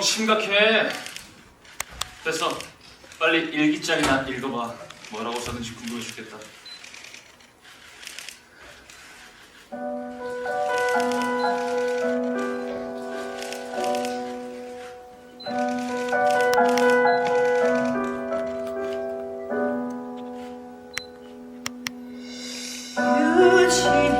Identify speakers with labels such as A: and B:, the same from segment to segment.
A: 너무 심각해. 됐어. 빨리 일기장이나 읽어봐. 뭐라고 써든지 궁금해 죽겠다.
B: 유진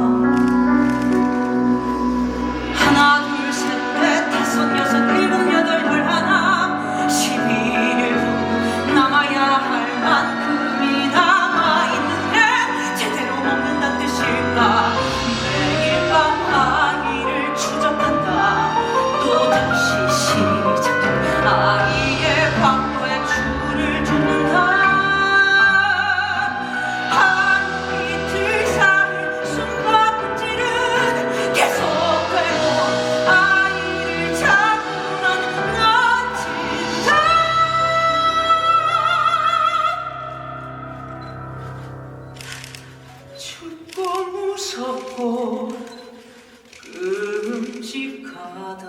B: 무섭고 끔찍하다.